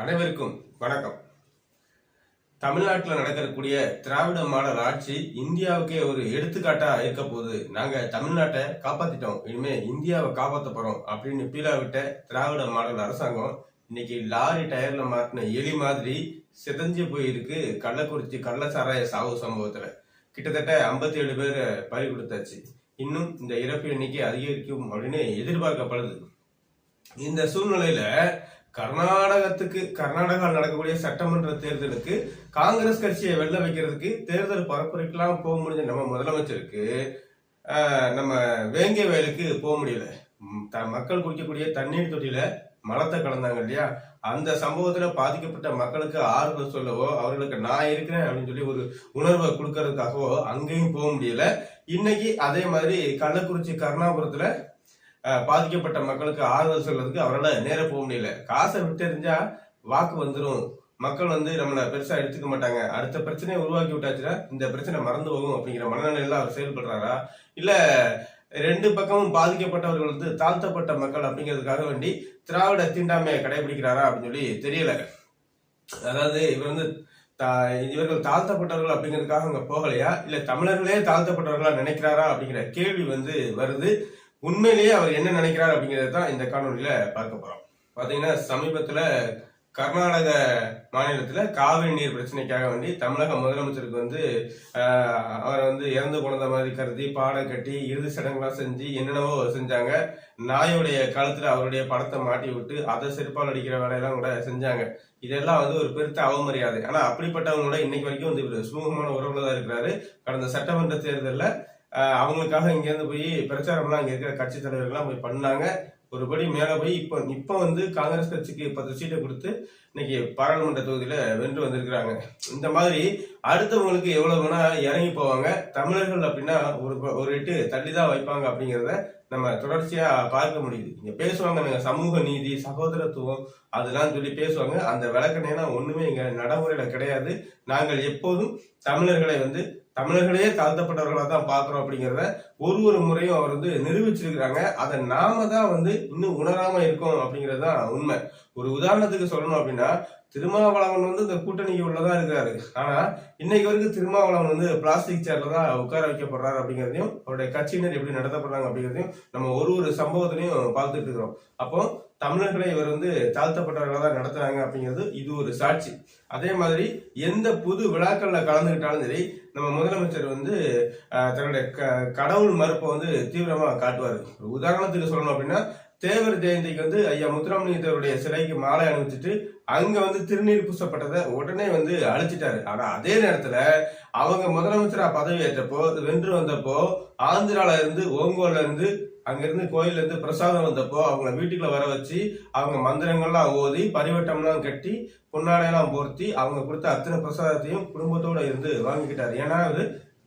அனைவருக்கும் வணக்கம். தமிழ்நாட்டில் நடக்கக்கூடிய திராவிட மாடல் ஆட்சி இந்தியாவுக்கே ஒரு எடுத்துக்காட்டா இருக்க போகுது. நாங்க தமிழ்நாட்டை காப்பாத்திட்டோம். இனிமே இந்தியாவை காப்பாற்ற போறோம் அப்படின்னு பீலா விட்ட திராவிட மாடல் அரசாங்கம் இன்னைக்கு லாரி டயர்ல மாட்டின எலி மாதிரி சிதஞ்சு போயிருக்கு கள்ளக்குறிச்சி கள்ளச்சாராய சாவு சம்பவத்துல. கிட்டத்தட்ட 57 ஏழு பேரை பறி கொடுத்தாச்சு. இன்னும் இந்த இறப்பு எண்ணிக்கை அதிகரிக்கும் அப்படின்னு எதிர்பார்க்கப்படுது. இந்த சூழ்நிலையில கர்நாடகத்துக்கு கர்நாடகாவில் நடக்கக்கூடிய சட்டமன்ற தேர்தலுக்கு காங்கிரஸ் கட்சியை வெளில வைக்கிறதுக்கு தேர்தல் பரப்புரைக்கெல்லாம் போக முடிஞ்ச நம்ம முதலமைச்சருக்கு நம்ம வேங்கை வயலுக்கு போக முடியல. த- மக்கள் குடிக்கக்கூடிய தண்ணீர் தொட்டியில மலத்தை கலந்தாங்க இல்லையா? அந்த சம்பவத்துல பாதிக்கப்பட்ட மக்களுக்கு ஆறுதல் சொல்லவோ அவர்களுக்கு நான் இருக்கிறேன் அப்படின்னு சொல்லி ஒரு உணர்வை கொடுக்கறதுக்காகவோ அங்கேயும் போக முடியல. இன்னைக்கு அதே மாதிரி கள்ளக்குறிச்சி கருணாபுரத்துல பாதிக்கப்பட்ட மக்களுக்கு ஆறுதல் சொல்றதுக்கு அவரால் நேர போக முடியல. காசை விட்டெறிஞ்சா வாக்கு வந்துடும் மக்கள் வந்து நம்மளை பெருசாக எடுத்துக்க மாட்டாங்க. அடுத்த பிரச்சனையை உருவாக்கி விட்டாச்சுன்னா இந்த பிரச்சனை மறந்து போகும் அப்படிங்கிற மனநிலையில அவர் செயல்படுறாரா? இல்லை ரெண்டு பக்கமும் பாதிக்கப்பட்டவர்கள் வந்து தாழ்த்தப்பட்ட மக்கள் அப்படிங்கிறதுக்காக வேண்டி திராவிட தீண்டாமையை கடைபிடிக்கிறாரா அப்படின்னு சொல்லி தெரியல. அதாவது இவர் வந்து தா- இவர்கள் தாழ்த்தப்பட்டவர்கள் அப்படிங்கிறதுக்காக அங்கே போகலையா? இல்லை தமிழர்களே தாழ்த்தப்பட்டவர்களா நினைக்கிறாரா அப்படிங்கிற கேள்வி வந்து வருது. உண்மையிலேயே அவர் என்ன நினைக்கிறார் அப்படிங்கறத தான் இந்த காணொலியில பார்க்க போறோம். பாத்தீங்கன்னா சமீபத்துல கர்நாடக மாநிலத்துல காவிரி நீர் பிரச்சனைக்காக வேண்டி தமிழக முதலமைச்சருக்கு வந்து அவரை வந்து இறந்து கொண்ட மாதிரி கருதி பாடம் கட்டி இறுதி சடங்குலாம் செஞ்சு என்னென்னவோ செஞ்சாங்க. நாயுடைய காலத்துல அவருடைய படத்தை மாட்டி விட்டு அதை செருப்பால் அடிக்கிற வேலையெல்லாம் கூட செஞ்சாங்க. இதெல்லாம் வந்து ஒரு பெருத்த அவமரியாதை. ஆனா அப்படிப்பட்டவங்க கூட இன்னைக்கு வரைக்கும் வந்து சுமூகமான உறவுல தான் இருக்கிறாரு. கடந்த சட்டமன்ற தேர்தலில் அவங்களுக்காக இங்கேருந்து போய் பிரச்சாரம்லாம் இங்கே இருக்கிற கட்சி தலைவர்கள்லாம் போய் பண்ணாங்க. ஒருபடி மேலே போய் இப்போ இப்போ வந்து காங்கிரஸ் கட்சிக்கு பத்து சீட்டை கொடுத்து இன்னைக்கு பாராளுமன்ற தொகுதியில் வென்று வந்திருக்கிறாங்க. இந்த மாதிரி அடுத்தவங்களுக்கு எவ்வளவு வேணா இறங்கி போவாங்க. தமிழர்கள் அப்படின்னா ஒரு ஒரு எட்டு தள்ளி தான் வைப்பாங்க அப்படிங்கிறத நம்ம தொடர்ச்சியா பார்க்க முடியுது. இங்க பேசுவாங்க நாங்க சமூக நீதி சகோதரத்துவம் அதெல்லாம் சொல்லி பேசுவாங்க. அந்த விளக்கணையெல்லாம் ஒண்ணுமே இங்க நடைமுறையில கிடையாது. நாங்கள் எப்போதும் தமிழர்களை வந்து தமிழர்களே தாழ்த்தப்பட்டவர்களா தான் பாக்குறோம் அப்படிங்கிறத ஒரு ஒரு முறையும் அவர் வந்து நிரூபிச்சிருக்கிறாங்க. அதை நாம தான் வந்து இன்னும் உணராம இருக்கோம் அப்படிங்கிறது தான் உண்மை. ஒரு உதாரணத்துக்கு சொல்லணும் அப்படின்னா திருமாவளவன் வந்து இந்த கூட்டணிக்கு உள்ளதான் இருக்காரு. ஆனா இன்னைக்கு வரைக்கும் திருமாவளவன் வந்து பிளாஸ்டிக் சேர்ல தான் உட்கார வைக்கப்படுறாரு அப்படிங்கிறதையும் அவருடைய கட்சியினர் எப்படி நடத்தப்படுறாங்க அப்படிங்கிறதையும் நம்ம ஒரு ஒரு சம்பவத்திலையும் பார்த்துட்டு இருக்கிறோம். அப்போ தமிழர்களை இவர் வந்து தாழ்த்தப்பட்டவர்களாக தான் நடத்துறாங்க அப்படிங்கிறது இது ஒரு சாட்சி. அதே மாதிரி எந்த புது விழாக்கள்ல கலந்துக்கிட்டாலும் சரி நம்ம முதலமைச்சர் வந்து ஆஹ், தன்னுடைய க- கடவுள் மறுப்பை வந்து தீவிரமா காட்டுவார். உதாரணத்துக்கு சொல்லணும் அப்படின்னா தேவர் ஜெயந்திக்கு வந்து ஐயா முத்துராமலிங்க தேவருடைய சிலைக்கு மாலை அணிவிச்சிட்டு அங்க வந்து திருநீர் பூசப்பட்டதை உடனே வந்து அழிச்சிட்டாரு. ஆனா அதே நேரத்துல அவங்க முதலமைச்சரா பதவி ஏற்றப்போ வென்று வந்தப்போ ஆந்திரால இருந்து ஓங்கோல இருந்து அங்கிருந்து கோயில்ல இருந்து பிரசாதம் வந்தப்போ அவங்கள வீட்டுக்குள்ள வர வச்சு அவங்க மந்திரங்கள்லாம் ஓதி பரிவட்டம்லாம் கட்டி பொன்னாடையெல்லாம் போர்த்தி அவங்க கொடுத்த அத்தனை பிரசாதத்தையும் குடும்பத்தோட இருந்து வாங்கிக்கிட்டாரு. ஏன்னா அது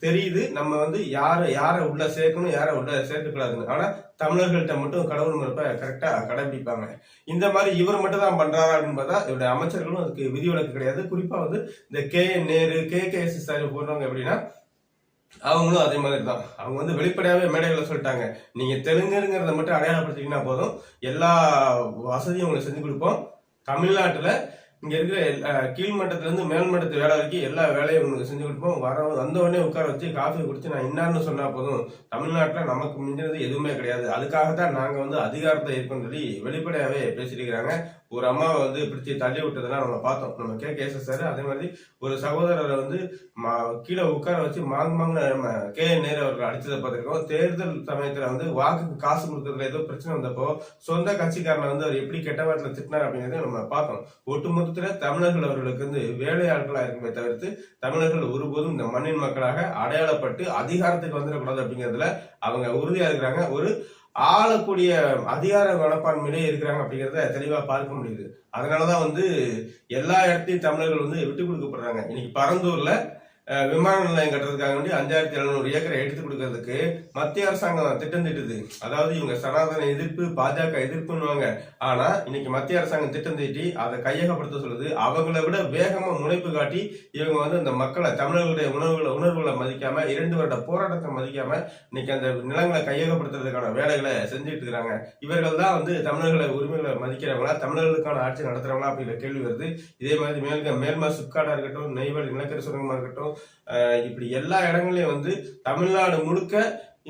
தெரியுது. நம்ம வந்து யாரை யாரை உள்ள சேர்க்கணும் யாரை உள்ள சேர்க்கக்கூடாதுன்னு ஆனா தமிழர்கள்ட்ட மட்டும் கடவுள் மறுப்பை கரெக்டா கடைபிடிப்பாங்க. இந்த மாதிரி இவர் மட்டும் தான் பண்றாரா அப்படின்னு பார்த்தா இவருடைய அமைச்சர்களும் அதுக்கு விதிவிலக்கு கிடையாது. குறிப்பா வந்து இந்த K Nehru K K S sir போடுறவங்க எப்படின்னா அவங்களும் அதே மாதிரி தான். அவங்க வந்து வெளிப்படையாவே மேடைகளை சொல்லிட்டாங்க. நீங்க தெலுங்குங்கிறத மட்டும் அடையாளப்படுத்திங்கன்னா போதும். எல்லா வசதியும் உங்களுக்கு செஞ்சு கொடுப்போம். தமிழ்நாட்டுல இங்க இருக்கிற கீழ்மட்டத்துல இருந்து மேல்மட்டத்து வேலை வரைக்கும் எல்லா வேலையும் உங்களுக்கு செஞ்சு கொடுப்போம். வர வந்த உடனே உட்கார வச்சு காஃபி குடிச்சு நான் இன்னார்னு சொன்னா போதும். தமிழ்நாட்டுல நமக்கு மிஞ்சினது எதுவுமே கிடையாது. அதுக்காக தான் நாங்க வந்து அதிகாரத்தை இருக்கோம்னு சொல்லி வெளிப்படையாவே பேசியிருக்கிறாங்க ஒரு அம்மாவை வந்து பிடிச்சி தள்ளி விட்டதெல்லாம் நம்ம பார்த்தோம். நம்ம கே கேச சார் அதே மாதிரி ஒரு சகோதரரை வந்து மா- கீழே உட்கார வச்சு மாங் மாங்னு நம்ம கே என் நேரு அவர்கள் அடிச்சதை பார்த்துருக்கோம். தேர்தல் சமயத்துல வந்து வாக்குக்கு காசு கொடுக்கறதுல ஏதோ பிரச்சனை வந்தப்போ சொந்த கட்சிக்காரனை வந்து அவர் எப்படி கெட்ட வாரத்தில் திட்டினார் அப்படிங்கிறத நம்ம பார்த்தோம். ஒட்டுமொத்தத்துல தமிழர்கள் அவர்களுக்கு வந்து வேலையாட்களாக இருக்குமே தவிர்த்து தமிழர்கள் ஒருபோதும் இந்த மண்ணின் மக்களாக அடையாளப்பட்டு அதிகாரத்துக்கு வந்துடக்கூடாது அப்படிங்கிறதுல அவங்க உறுதியாக இருக்கிறாங்க. ஒரு ஆளக்கூடிய அதிகார மனப்பான்மையிலே இருக்கிறாங்க அப்படிங்கிறத தெளிவாக பார்க்க முடியுது. அதனாலதான் வந்து எல்லா இடத்தையும் தமிழர்கள் வந்து விட்டு கொடுக்கப்படுறாங்க. இன்னைக்கு பரந்தூர்ல விமான நிலையம் கட்டுறதுக்காக வேண்டி அஞ்சாயிரத்தி எழுநூறு ஏக்கரை எடுத்து கொடுக்கறதுக்கு மத்திய அரசாங்கம் திட்டம் தீட்டுது அதாவது இவங்க சனாதன எதிர்ப்பு பாஜக எதிர்ப்புன்னுவாங்க. ஆனா இன்னைக்கு மத்திய அரசாங்கம் திட்டம் தீட்டி அதை கையகப்படுத்த சொல்லுது. அவங்கள விட வேகமா முனைப்பு காட்டி இவங்க வந்து அந்த மக்களை தமிழர்களுடைய உணர்வுகளை உணர்வுகளை மதிக்காம இரண்டு வருட போராட்டத்தை மதிக்காம இன்னைக்கு அந்த நிலங்களை கையகப்படுத்துறதுக்கான வேலைகளை செஞ்சுட்டு இருக்காங்க. இவர்கள் தான் வந்து தமிழர்களை உரிமைகளை மதிக்கிறவங்களா தமிழர்களுக்கான ஆட்சி நடத்துறவங்களா அப்படிங்கிற கேள்வி வருது. இதே மாதிரி மேல்க மேல்மா சிப்காடா இருக்கட்டும் நெய்வேலி நிலக்கரி சுரங்கமா இருக்கட்டும் இப்படி எல்லா இடங்களையும் வந்து தமிழ்நாடு முழுக்க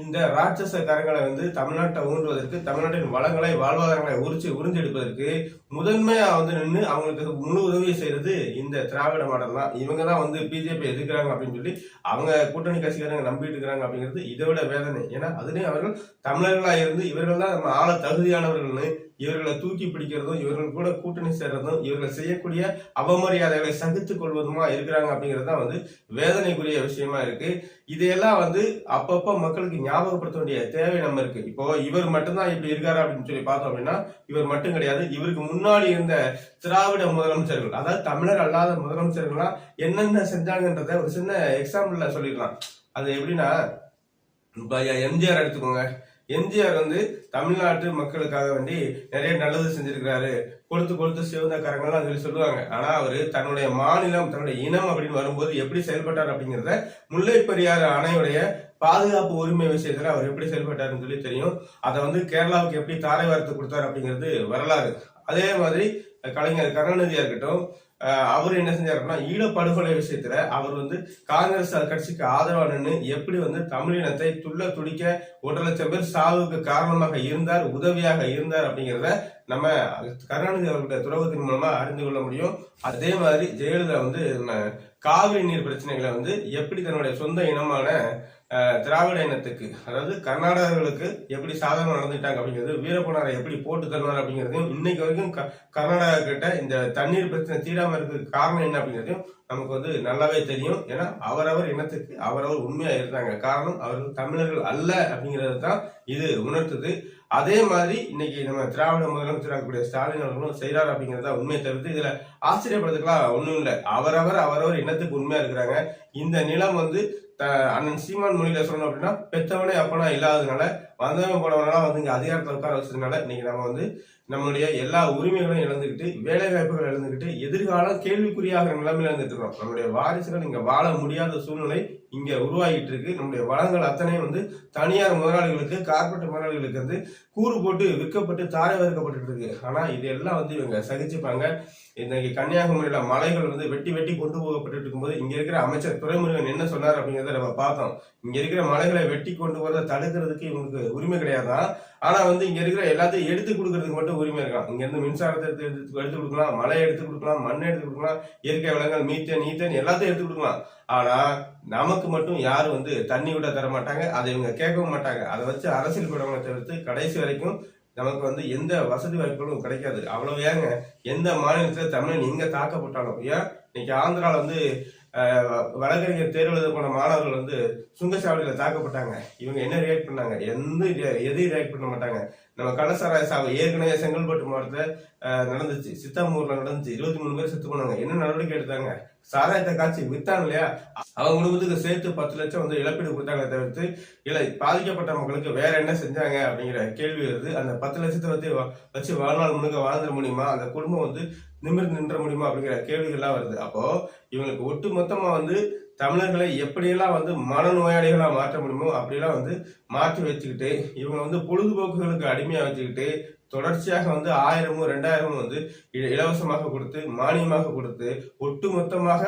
இந்த ராட்சச கரங்களை வந்து தமிழ்நாட்டை ஊன்றுவதற்கு தமிழ்நாட்டின் வளங்களை வாழ்வாதாரங்களை உரிச்சு உறிஞ்செடுப்பதற்கு முதன்மையா வந்து நின்று அவங்களுக்கு முழு உதவியை செய்யறது இந்த திராவிட மாடல் தான். இவங்க தான் வந்து பிஜேபி எதிர்க்கிறாங்க அப்படின்னு சொல்லி அவங்க கூட்டணி கட்சிக்காரங்க நம்பிட்டு இருக்கிறாங்க அப்படிங்கிறது இதை விட வேதனை. ஏன்னா அதுலேயும் அவர்கள் தமிழர்களா இருந்து இவர்கள் தான் நம்ம ஆள தகுதியானவர்கள்னு இவர்களை தூக்கி பிடிக்கிறதும் இவர்கள் கூட கூட்டணி சேர்றதும் இவர்கள் செய்யக்கூடிய அவமரியாதைகளை சகித்துக் கொள்வதுமா இருக்கிறாங்க அப்படிங்கிறது தான் வந்து வேதனைக்குரிய விஷயமா இருக்கு. இதையெல்லாம் வந்து அப்பப்ப மக்களுக்கு ஞாபகப்படுத்த வேண்டிய தேவை நம்ம இருக்கு. இப்போ இவர் மட்டும்தான் இப்படி இருக்காரு அப்படின்னு சொல்லி பார்த்தோம் அப்படின்னா இவர் மட்டும் கிடையாது. இவருக்கு முன்னாடி இருந்த திராவிட முதலமைச்சர்கள் அதாவது தமிழர் அல்லாத முதலமைச்சர்கள்லாம் என்னென்ன செஞ்சாங்கன்றத ஒரு சின்ன எக்ஸாம்பிள்ல சொல்லிடலாம். அது எப்படின்னா எம்ஜிஆர் எடுத்துக்கோங்க. எம்ஜிஆர் வந்து தமிழ்நாட்டு மக்களுக்காக வேண்டி நிறைய நல்லது செஞ்சிருக்கிறாரு. கொடுத்து கொடுத்து சிவந்த கரங்கள்லாம் சொல்லி சொல்லுவாங்க. ஆனா அவரு தன்னுடைய மாநிலம் தன்னுடைய இனம் அப்படின்னு வரும்போது எப்படி செயல்பட்டார் அப்படிங்கிறத முல்லை பெரியார் அணையுடைய பாதுகாப்பு உரிமை விஷயத்துல அவர் எப்படி செயல்பட்டாருன்னு சொல்லி தெரியும். அதை வந்து கேரளாவுக்கு எப்படி தாரை வார்த்து கொடுத்தாரு அப்படிங்கிறது வரலாறு. அதே மாதிரி கலைஞர் கருணாநிதியா இருக்கட்டும் அவர் என்ன செஞ்சாருன்னா படுகொலை விஷயத்துல அவர் வந்து காங்கிரஸ் கட்சிக்கு ஆதரவா நின்று எப்படி வந்து தமிழினத்தை துள்ள துடிக்க ஒன்றரை லட்சம் பேர் சாவுக்கு காரணமாக இருந்தார் உதவியாக இருந்தார் அப்படிங்கிறத நம்ம கருணாநிதி அவர்களுடைய துறவத்தின் மூலமா அறிந்து கொள்ள முடியும். அதே மாதிரி ஜெயலலிதா வந்து நம்ம காவிரி நீர் பிரச்சனைகளை வந்து எப்படி தன்னுடைய சொந்த இனமான திராவிட இனத்துக்கு அதாவது கர்நாடகர்களுக்கு எப்படி சாதகம் நடந்துட்டாங்க அப்படிங்கிறது வீரப்பனாரை எப்படி போட்டு தருவார் அப்படிங்கிறதையும் இன்னைக்கு வரைக்கும் க- கர்நாடகா கிட்ட இந்த தண்ணீர் பிரச்சனை தீராமல் இருக்கிறதுக்கு காரணம் என்ன அப்படிங்கிறதையும் நமக்கு வந்து நல்லாவே தெரியும். ஏன்னா அவரவர் இனத்துக்கு அவரவர் உண்மையாக இருந்தாங்க. காரணம் அவர்கள் தமிழர்கள் அல்ல அப்படிங்கிறது தான் இது உணர்த்துது. அதே மாதிரி இன்னைக்கு நம்ம திராவிட முதலமைச்சராக இருக்கக்கூடிய ஸ்டாலின் அவர்களும் செய்யறாரு அப்படிங்கறத உண்மையை தவிர்த்து இதுல ஆச்சரியப்படுறதுக்கெல்லாம் ஒண்ணும் இல்லை. அவரவர் அவரவர் இனத்துக்கு உண்மையா இருக்கிறாங்க? இந்த நிலம் வந்து த- அண்ணன் சீமான் மொழியில சொல்லணும் அப்படின்னா பெத்தவனே அப்பனா இல்லாததுனால வந்தவன் போனவனால வந்து இங்க அதிகாரத்தை உட்கார வச்சதுனால இன்னைக்கு நம்ம வந்து நம்மளுடைய எல்லா உரிமைகளையும் இழந்துக்கிட்டு வேலை வாய்ப்புகள் இழந்துக்கிட்டு எதிர்காலம் கேள்விக்குறியாகிற நிலைமையில இருந்துட்டு இருக்கோம். நம்மளுடைய வாரிசுகள் இங்க வாழ முடியாத சூழ்நிலை இங்க உருவாகிட்டு இருக்கு நம்முடைய வளங்கள் அத்தனையும் வந்து தனியார் முதலாளிகளுக்கு கார்பரேட் முதலாளிகளுக்கு வந்து கூறு போட்டு விற்கப்பட்டு தாரை வறுக்கப்பட்டு இருக்கு ஆனா இதெல்லாம் வந்து இவங்க சகிச்சுப்பாங்க. இன்னைக்கு கன்னியாகுமரியில மலைகள் வந்து வெட்டி வெட்டி கொண்டு போகப்பட்டு இருக்கும்போது இங்க இருக்கிற அமைச்சர் துறைமுருகன் என்ன சொன்னார் அப்படிங்கறத நம்ம பார்த்தோம். இங்க இருக்கிற மலைகளை வெட்டி கொண்டு வரதை தடுக்கிறதுக்கு இவங்களுக்கு உரிமை கிடையாதான் ஆனா வந்து இங்க இருக்கிற எல்லாத்தையும் எடுத்து கொடுக்கறதுக்கு மட்டும் உரிமை இருக்கலாம் இங்க இருந்து மின்சாரத்தை எடுத்து எடுத்து எடுத்து கொடுக்கலாம் மலையை எடுத்து கொடுக்கலாம் மண்ணை எடுத்து கொடுக்கலாம் இயற்கை வளங்கள் மீத்தேன் ஈத்தேன் எல்லாத்தையும் எடுத்து கொடுக்கலாம். ஆனா நமக்கு மட்டும் யாரும் வந்து தண்ணி விட தர மாட்டாங்க அதை இவங்க கேட்கவும் மாட்டாங்க. அதை வச்சு அரசியல் படங்களை தவிர்த்து கடைசி வரைக்கும் நமக்கு வந்து எந்த வசதி வாய்ப்புகளும் கிடைக்காது. அவ்வளவு ஏங்க எந்த மாநிலத்துல தமிழன் எங்க தாக்கப்பட்டாலும் ஏன்? இன்னைக்கு ஆந்திரால வந்து வழக்கறிஞர் தேர்வு எழுத போன மாணவர்கள் வந்து சுங்கச்சாவடியில் தாக்கப்பட்டாங்க. இவங்க என்ன ரியாக்ட் பண்ணாங்க? எந்த எதையும் ரியாக்ட் பண்ண மாட்டாங்க? நம்ம கள்ளசாராய சாவை ஏற்கனவே செங்கல்பட்டு மாவட்டத்தில் நடந்துச்சு. சித்தாமூர்ல நடந்துச்சு. இருபத்தி மூணு பேர் செத்து போனாங்க. என்ன நடவடிக்கை எடுத்தாங்க? சாராயத்தை காட்சி வித்தாங்க இல்லையா? அவங்க குடும்பத்துக்கு சேர்த்து பத்து லட்சம் வந்து இழப்பீடு கொடுத்தாங்க தவிர்த்து இல்லை பாதிக்கப்பட்ட மக்களுக்கு வேற என்ன செஞ்சாங்க அப்படிங்கிற கேள்வி வருது. அந்த பத்து லட்சத்தை வந்து வ- வச்சு வாழ்நாள் முழுக்க வாழ்ந்துட முடியுமா? அந்த குடும்பம் வந்து நிமிர்ந்து நின்ற முடியுமா அப்படிங்கிற கேள்விகள்லாம் வருது. அப்போ இவங்களுக்கு ஒட்டு மொத்தமா வந்து தமிழர்களை எப்படியெல்லாம் வந்து மனநோயாளிகளாக மாற்ற முடியுமோ அப்படிலாம் வந்து மாற்றி வச்சுக்கிட்டு இவங்க வந்து பொழுதுபோக்குகளுக்கு அடிமையாக வச்சுக்கிட்டு தொடர்ச்சியாக வந்து ஆயிரமும் ரெண்டாயிரமும் வந்து இ- இலவசமாக கொடுத்து மானியமாக கொடுத்து ஒட்டு மொத்தமாக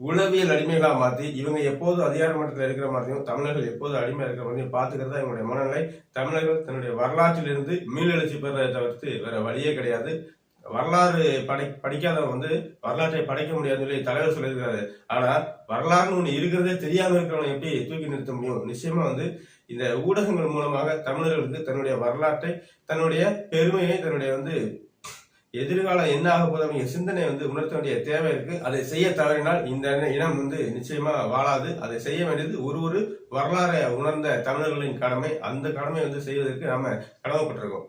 உளவியல் அடிமைகளாக மாற்றி இவங்க எப்போது அதிகார மட்டத்தில் இருக்கிற மாதிரியும் தமிழர்கள் எப்போது அடிமையாக இருக்கிற மாதிரியும் பார்த்துக்கிறதா இவங்களுடைய மனநிலை. தமிழர்கள் தன்னுடைய வரலாற்றிலிருந்து மீளெழுச்சி பெறதை தவிர்த்து வேற வழியே கிடையாது. வரலாறு படை படிக்காதவங்க வந்து வரலாற்றை படைக்க முடியாதுன்னு சொல்லி தலைவர் சொல்லியிருக்காரு ஆனா வரலாறுன்னு ஒன்று இருக்கிறதே தெரியாம இருக்கிறவங்க எப்படி தூக்கி நிறுத்த முடியும்? நிச்சயமா வந்து இந்த ஊடகங்கள் மூலமாக தமிழர்களுக்கு தன்னுடைய வரலாற்றை தன்னுடைய பெருமையை தன்னுடைய வந்து எதிர்காலம் என்ன ஆக போதும் சிந்தனை வந்து உணர்த்த வேண்டிய தேவை இருக்கு. அதை செய்ய தவறினால் இந்த இனம் வந்து நிச்சயமா வாழாது. அதை செய்ய வேண்டியது ஒரு ஒரு வரலாறை உணர்ந்த தமிழர்களின் கடமை. அந்த கடமை வந்து செய்வதற்கு நாம கடமைப்பட்டிருக்கோம்.